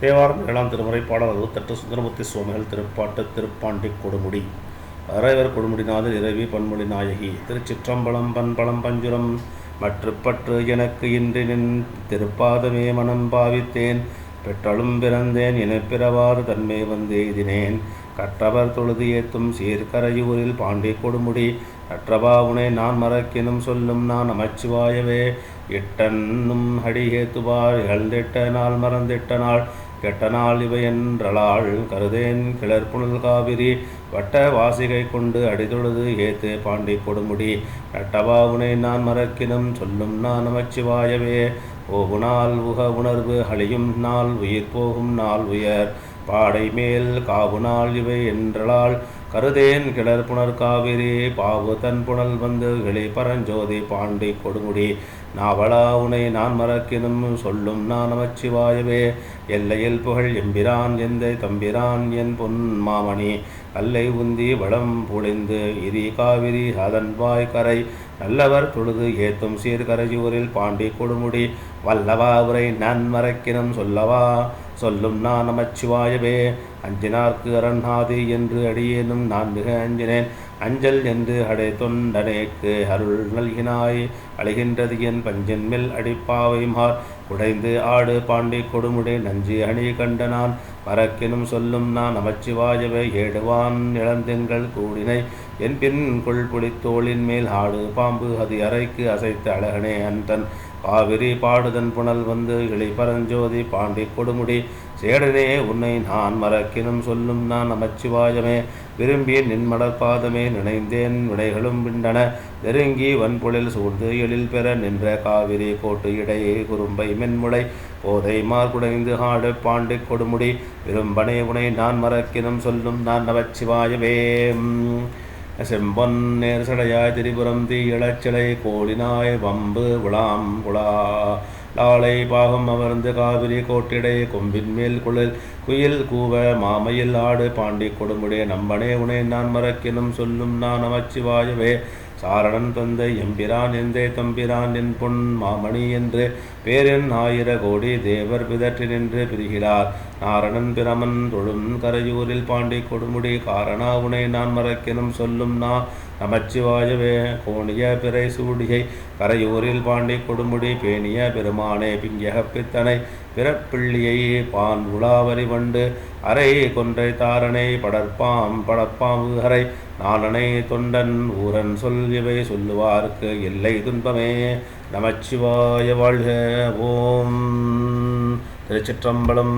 தேவாரம் ஏழாம் திருமுறை பாடல் அறுபத்தெட்டு சுந்தரமூர்த்தி சுவாமிகள் திருப்பாட்டு திருப்பாண்டி கொடுமுடி. அரைவர் கொடுமுடிநாதர் இறைவி பன்மொழி நாயகி திருச்சிற்றம்பலம் பண்பளம் பஞ்சுரம் மற்றுப்பற்று எனக்கு இன்றி நின் திருப்பாதமே மனம் பாவித்தேன். பெற்றலும் பிறந்தேன் எனப் பிறவாறு தன்மை வந்தெய்தினேன் கற்றவர் தொழுது ஏத்தும் சீர்கரையூரில் பாண்டி கொடுமுடி கற்றபாவுனை நான் மறக்கினும் சொல்லும் நான் அமைச்சுவாயவே. இட்டன்னும் அடி ஏத்துவார் இகழ்ந்திட்ட நாள் மறந்திட்ட நாள் கெட்ட நாள் இவை என்றளாள் கருதேன் கிளர்புணல் காவிரி. வட்ட வாசிகை கொண்டு அடிதொழுது ஏத்து பாண்டி கொடுமுடி. நட்டபாவுனை நான் மறக்கினும் சொல்லும் நான் நமச்சிவாயவே. ஓகுனால் உக உணர்வு அழியும் நாள் உயிர் போகும் நாள் உயர். பாடை மேல் காவு இவை என்றளால் கருதேன் கிளர் புனர் காவிரி பாவு தன் புனல் வந்து கிளி பரஞ்சோதி பாண்டி கொடுமுடி நாவலா உனை நான் மறக்கினும் சொல்லும் நான் நமச்சிவாயவே. எல்லையில் புகழ் எம்பிரான் எந்தை தம்பிரான் என் பொன் மாமணி. கல்லை உந்தி வளம் புழிந்து இரி காவிரி அதன்வாய் கரை. நல்லவர் தொழுது ஏத்தும் சீர்கரையூரில் பாண்டி கொடுமுடி வல்லவா உரை நான் மறக்கினும் சொல்லவா? சொல்லும் நான் நமச்சிவாயவே அஞ்சினார்க்கு அரண்நாதி என்று அடியேனும் நான் மிக அஞ்சினேன். அஞ்சல் என்று அடை தொண்டனேக்கு அருள் நல்கினாய் அழுகின்றது என் பஞ்சின்மேல் அடிப்பாவை மார். குடைந்து ஆடு பாண்டி கொடுமுடி நஞ்சி அணி கண்டனான். மறக்கினும் சொல்லும் நான் நமச்சிவாயவை ஏடுவான் இளந்தெங்கள் கூடினை. என் பின் கொள் புலித்தோளின் மேல் ஆடு பாம்பு அது அறைக்கு அசைத்த அழகனே அந்தன். காவிரி பாடுதன் புனல் வந்து இளை பரஞ்சோதி பாண்டி கொடுமுடி. சேடனே உன்னை நான் மறக்கினும் சொல்லும் நான் நமச்சிவாயமே. விரும்பிய நின் மடற்பாதமே நினைந்தேன் வினைகளும் விண்டன. நெருங்கி வன்பொழில் சூழ்ந்து எழில் பெற நின்ற காவிரி கோட்டு இடையே குறும்பை மென்முளை போதை மார்குடைந்து ஆடு பாண்டு கொடுமுடி. விரும்பனை உனை நான் மறக்கினும் சொல்லும் நான் நவச்சிவாயவே. செம்பொன் நேர் சடையாய் திரிபுரம் தீ இளச்சிலை கோடினாய் வம்பு உளாம் குழா. லாளை பாகம் அமர்ந்து காவிரி கோட்டிடை. கொம்பின் மேல் குளிர் குயில் கூவ மாமையில் ஆடு பாண்டி கொடுமுடைய நம்பனே உனை நான் மறக்கினும் சொல்லும் நான் நமச்சிவாயவே சாரணன் தந்தை எம்பிரான் எந்தே தம்பிரான் என் பொன் மாமணி என்று பேரென் ஆயிர கோடி தேவர் பிதற்றி நின்று பிரிகிறார். நாரணன் பிரமன் தொழும் கரையூரில் பாண்டி கொடுமுடி காரணா உனை நான் மறக்கினும் சொல்லும் நா நமச்சிவாயவே கோணிய பிறை சூடியை கரையூரில் பாண்டி கொடுமுடி பேணிய பெருமானே பிங்கியக பித்தனை பிறப்பிள்ளியை பான் உலாவரி வண்டு. அரை கொன்றை தாரணை படற்பாம் படப்பாம் ஹரை நானனை தொண்டன் ஊரன் சொல் இவை சொல்லுவார்க்கு எல்லை துன்பமே. நமச்சிவாய வாழ்க. ஓம் திருச்சிற்றம்பலம்.